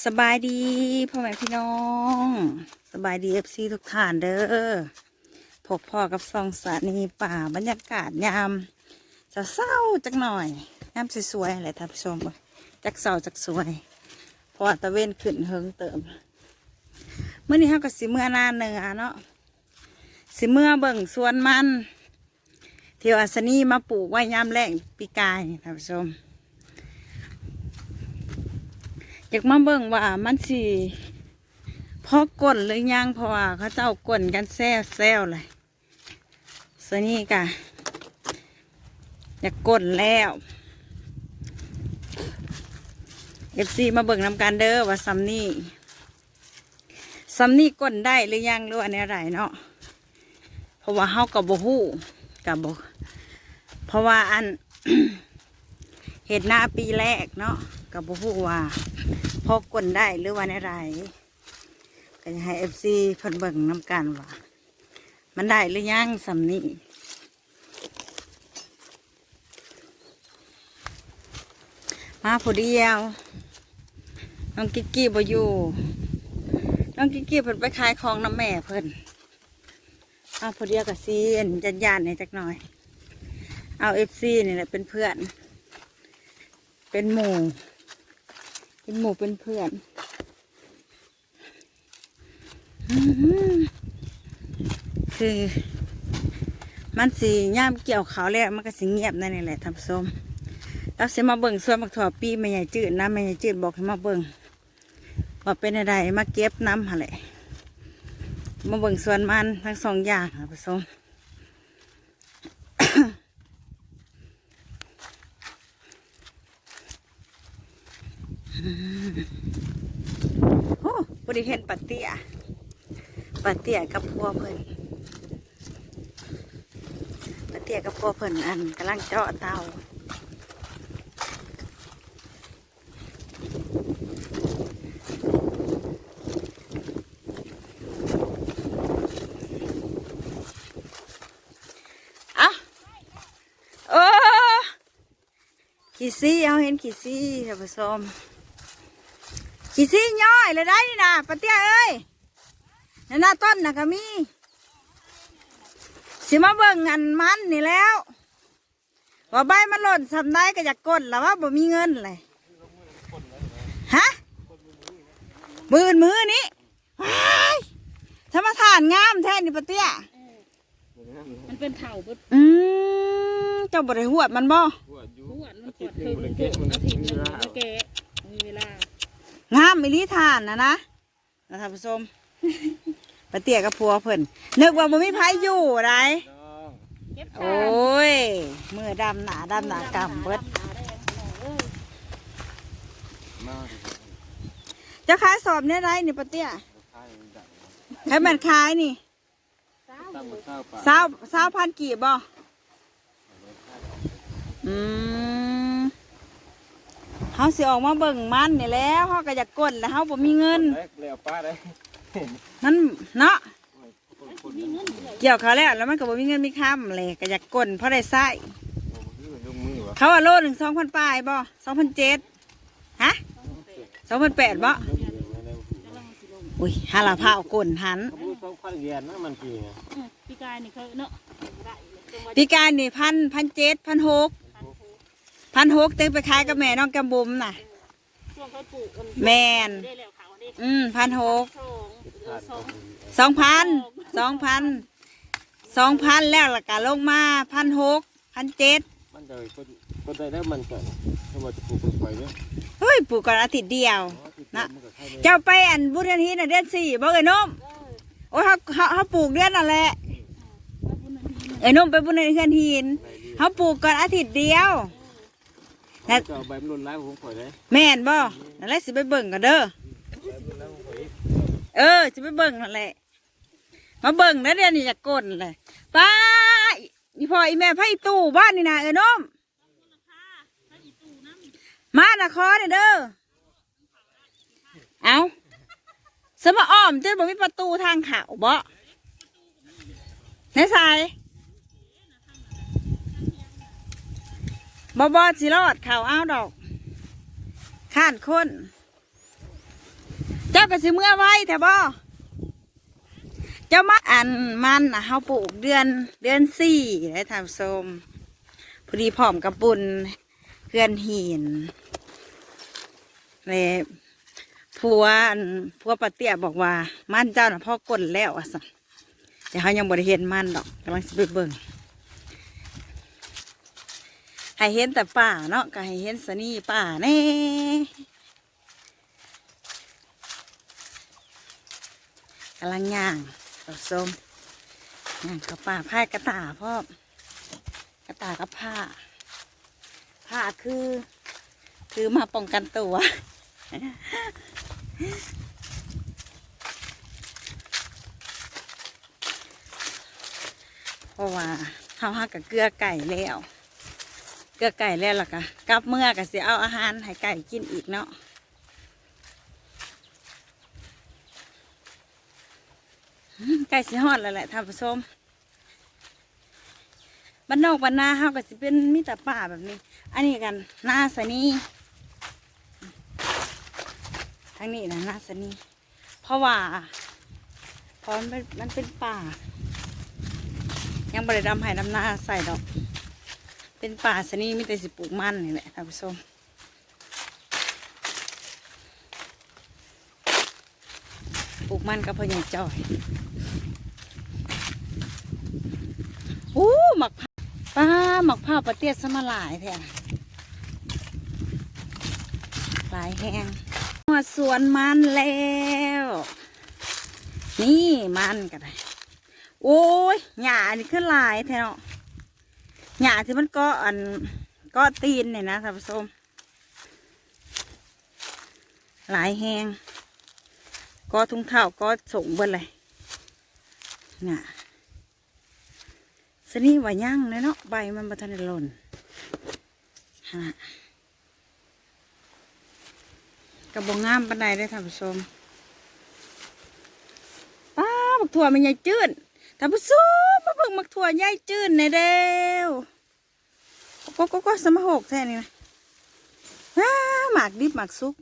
สบายดีพ่อแม่พี่น้อง สบายดีเอฟซีทุกท่านเด้อพบพ่อกับซองสานีป่าบรรยากาศยามจะเศร้าจักหน่อยยามสวยๆอะไรท่านผู้ชมจักเศร้าจักสวยพราะว่าตะเวนขึ้นเฮิงเติมเมื่อนี้เขาก็สิเมื่อนาเนือเนาะสิเมื่อเบิ่งสวนมันเที่ว่าสนีมาปลูกไว้ยามแรงปีกายท่านผู้ชม อยากมาเบิ่งว่ามันสิพอกลนหรือยังเพราะว่าเขาเจ้ากลนกันแซ่แซวเลยสนี่กะอยากกลนแล้วเอฟซีมาเบิ่งนำกันเด้อว่าซัมนี่ซัมนี่กลนได้หรือยังหรือว่าแนไรเนาะเพราะว่าเฮากับบ่ฮู้กับบเพราะว่าอัน เห็ดหน้าปีแรกเนาะกับบ่ฮู้ว่า พอกลได้หรือว่าในไรก็จะให้เอฟซีเพิ่นเบิ่งน้ำกันว่ามันได้หรือยังสำนี้มาผู้เดียว น้องกิ๊กกี้บอยู่ น้องกิ๊กกี้เพิ่นไปขายของน้ำแม่เพิ่นเอาผู้เดียวกับซีนจันยานเนี่ยจักหน่อย เอาเอฟซีนี่แหละเป็นเพื่อน เป็นหมู่ เป็นหมู่เป็นเพื่อนคือ มันสีย่ามเกี่ยวเขาแล้วมันก็สิเงียบนั่นนี่แหละท่านผู้ชมเราเสียมาเบิ่งส่วนบักถั่วปีไม่ใหญ่จืดนะไม่ใหญ่จืดบอกให้มาเบิ่งว่าเป็นอะไรมาเก็บน้ำหะแหละมาเบิ่งส่วนมันทั้งสองอย่างท่านผู้ม โอ้บริเห็นปัตเตียปัตเตียกับพัวเพิ่นปัตเตียกับพัวเพิ่นอันกำลังเจาะเตาอะโอ้ขี้ซี่เอาเห็นขี้ซี่ท่านผู้ชม ขี้ซี่ย่อยเลยได้นี่นะปะเตี้ยเอ้ยนั่นน่ะต้นน่ะก็มีสิมาเบิ่งอันมันนี่แล้ว ว่าใบมันหล่นทำได้ก็อยากกดแล้วว่าบ่มีเงินเลยฮะมืออนมือนี้ว้ายถ้ามาทานงามแท้นี่ปะเตี้ยมันเป็นเถาบดอืมเจ้าบ่ได้หวดมันบ่หวนมันปวดถึงมันปวดอาทิตย์หนึงมันแก่มีเวลา งามมิลิทานนะนะนะท่านผู้ชมปะเตี้ยกับพัวเพิ่นนึกว่าบ่มีไผอยู่ไรเก็บโอ้ยมือดำหนาดำหนากำเบิดเจะขายสอบเนี่ยไรนี่ปะเตี้ยขายแมันขายนี่สาวสาวพันกี่บ่อืม เฮาสิออกมาเบิ่งมันนี่แหล้วเฮาก็อยากกดแล้วเฮาบ่มีเงินแล้วป้าได้มันเนาะเกี่ยวเขาแล้วแล้วมันก็บ่มีเงินมีคำเลยก็อยากกดเพราะได้ใส่ลงมือวะเขาว่าโลหนึ่งสองพันปลายบ่สองพันเจ็ดฮะสองพันแปดบ่อุ้ยฮาลาพาวกลนหัน เขาพูดต้องพันเรียนนะมันปีไงพี่กายนี่เขาเนาะ ปีการนี่พันพันเจ็ดพันหก พันหกเต็งไปขายกับแม่น้องกำบุมน่ะ ช่วงเขาปลูกกันแม่นได้แล้วเขาได้อืมพันหก สองเออสองสองพันสองพันสองพันแล้วล่ะกะลงมาพันหกพันเจ็ดมันเลยคนคนได้แล้วมันก็ถ้าว่าจะปลูกปลูกไปเนี่ยเฮ้ยปลูกก่อนอาทิตย์เดียวนะมันก็ใช่เลยเจ้าไปอันบุญทีน่ะเดือนสี่บ่เอ้ยนมโอ้ยเขาเขาเขาปลูกเดือนนั่นแหละเอ้ยนมไปบุญทีเดือนหินเขาปลูกก่อนอาทิตย์เดียว แล้วจะเอาใบมันหล่นแล้วผมปล่อยเลยแม่นบ่นั่นแหละสิไปเบิ่งกันเด้อเออสิไปเบิ่งนั่นแหละ มาเบิ่งแล้วเดี๋ยวนี้จะกดเลยป้าอีพ่ออีแม่ไพ่ตู้บ้านนี่นะเอ้ยนมมานะคอเนี่ยเด้อ เอาสมาอ้อมจนบ่มีประตูทางเขาบ่ในสาย บ่บ่สิรอดเขาเอาดอกข้านคนเจ้าก็สิเมื่อไว้แต่บ่เจ้ามาอันมันนะเฮาปลูกเดือนเดือนสี่ได้ทำส้มพอดีพร้อมกับปุ่นเพื่อนหินเลยผัวผัวปะเตี้ยบอกว่า มันเจ้าน่ะพ่อกลแล้วอะสันแต่เขายังบริเห็นมันดอกกำลังสิไปเบิ่ง ให้เห็นแต่ป่าเนาะก็ให้เห็นสนี่ป่าแน่กำลังย่างตัส้มย่างกับป่าผ้ากระตาพ่อกระตากับผ้า ผ้าคือ คือมาป้องกันตัวเพราะว่าเขาหักกับเกลือไก่แล้ว ลือไก่แล้วล่ะกะกลับเมื่อก็สิเอาอาหารให้ไก่กินอีกเนาะไก่สิฮอดแล้วแหละท่านผู้ชมบ้านนอกบ้านนาเฮาก็สิเป็นมีแต่ป่าแบบนี้ อันนี้กันหน้าสนีทางนี้นะหน้าสนีเพราะว่าเพราะมันมันเป็นป่า ยังบริดำไห้ดำนาใส่ดอก เป็นป่าสนีมีแต่สิปลูกมันนี่แหละท่านผู้ชมปลูกมันกับพ่อใหญ่จอยอู้หมักผ้าป้าหมักผ้าประเตียสมาหลายแท้หลายแห้งหัวสวนมันแล้ว นี่มันก็ไดโอ้ยหญ้านี่ขึ้นหลายแท้เนาะ หญ้าที่มันก็อันก็ตีนเนี่ยนะท่านผู้ชมหลายแหงก็ทุ่งเท่าก็ส่งเบิดเลยน่ะสนี่ว่าย่างเลยเนาะใบมันมาทันได้หล่นฮะกระบองงามปันใดได้ท่านผู้ชมป้าบักถั่วมันใหญ่จืด ท่าผู้ชมมาเบิ่งบักถั่วใหญ่จืดในเด้วก็ก็ก็สมหกแท้นี่นะว้าหมากดิบหมากซุก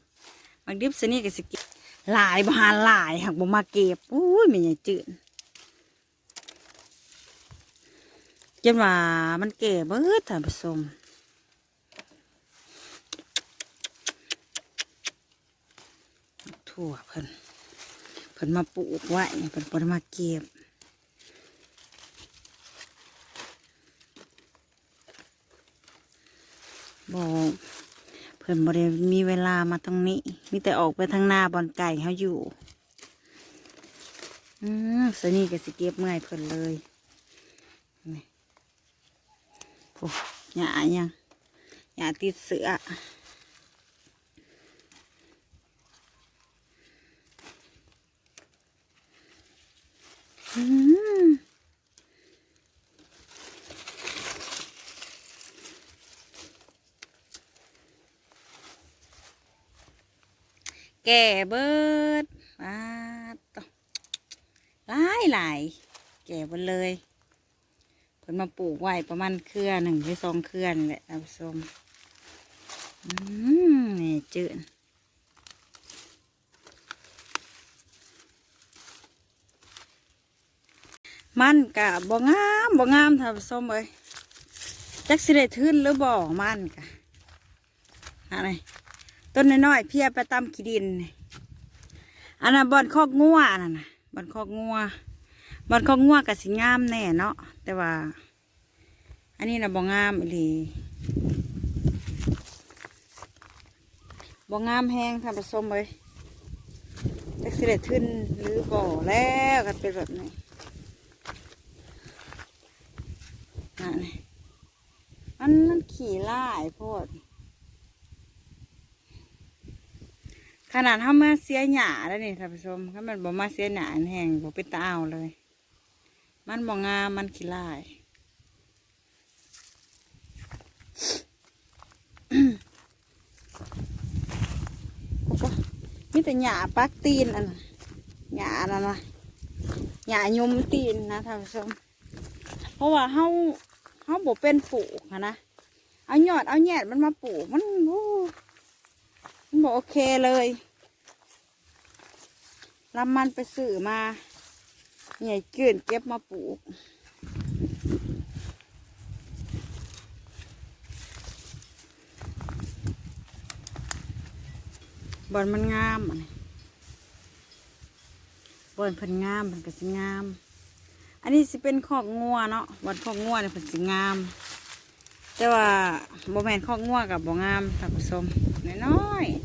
หมากดิบสนี่ก็สิกิหลายบหานหลายหักบ่มาเก็บอุ้ยมันใหญ่จืดจนว่ามันเก่เบิดท่านผู้ชมถั่วเพิ่นเพิ่นมาปลูกไว้เพิ่นบ่ได้มาเก็บ บอกเพิ่อนบ่ได้มีเวลามาตรงนี้ มีแต่ออกไปทางหน้าบอนไก่เขาอยู่ อืมสนี่ก็สิเก็บเมื่อยเพิ่อนเลยโอ้หยายังหยาติดเสืออืม แก่เบิดมาต่อหลายหลายแก่เบิดเลยเพิ่นมาปลูกไว้ประมาณเครือหนึ่งหรือสองเครือนแหละท่านผู้ชมอืมนี่จืดมันกะบ่งามบ่งามท่านผู้ชมเอ้ยจักสิได้ทื่นหรือบ่มันกะอะไร ต้นน้อยๆเพียไปตำขี้ดิน อันนั้นบอนคอกงัวนั่นน่ะบอนคอกงัวมันก็ง่วกับสิงามแน่เนาะแต่ว่า อันนี้นะบ่งามอีหลีบ่งามแห้งทำผสมเลยจักสิได้ขึ้นหรือบ่อแล้วกันเป็นแบบนี้นั่นนี่มันมันขี่ไล่โพด ขนาดถ้ามาเสียหยาแล้วนี่ท่านผู้ชมถ้ามันบ่มาเสียหยาแห้งบ่เป็นตาเอาเลย มันบ่งามมันขี้ลายโอ้โหมีแต่หญ้าปักตีนอันน่ะหญ้านั่นนะหญ้ายมตีนนะท่านผู้ชม เพราะว่าเฮาเฮาบ่เป็นปลูกนะเอาหยอดเอาแยดมันมาปลูกมันโอ้ มันบ่โอเคเลยลำมันไปซื้อมาใหญ่เกินเก็บมาปลูก บอนมันงามบอนเพิ่นงามมันก็สิงาม อันนี้สิเป็นคอกงัวเนาะบอนคอกงัวเนี่ยเพิ่นสิงาม แต่ว่าบ่แมนคอกงัวกับบ่งามท่านผู้ชมน้อยๆ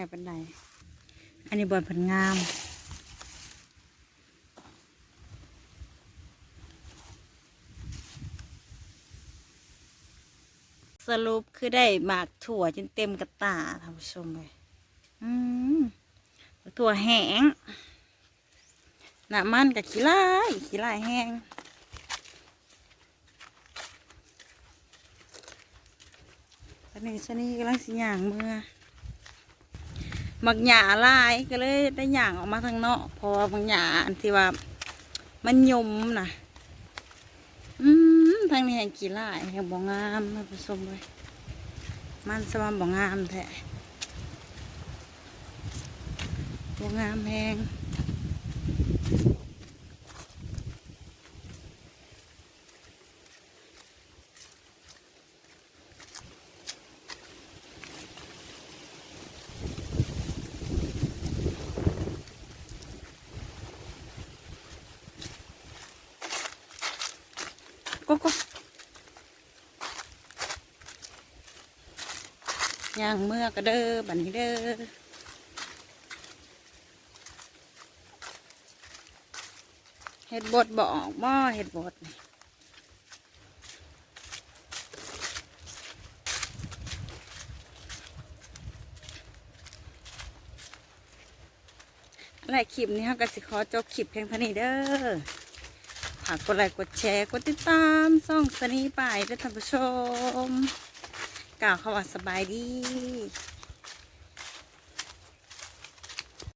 ญ่ปานใดอันนี้บอนเพิ่นงามสรุปคือได้หมากถั่วจนเต็มกระตาท่านผู้ชมเลยอืมถั่วแห้งหนามันกับขี้ไล่ขี้ไล่แห้งตอนนี้ชนีกำลังสิย่างเมื่อ มักหยาลายก็เลยได้หย่างออกมาทางนอกเพราะพอบางหยาอันที่ว่า มันยมนะอืมทางนี้แห่งกี่ลายแห่งบ่งามมานผู้ชมเลยมันสมานบ่งามแท้บ่งามแหง ก็ก็ย่างเมื่อกระเด้อบันนี้เด้อเห็ดบดบออกบ่เห็ดบดนี่อะไรคลิปนี้เขาก็สิขอจบคลิปเพียงเท่านี้เด้อากกดไลค์กดแชร์กดติดตามส่องสนีไปด้วยท่านผู้ชมกล่าวคำว่าสบายดี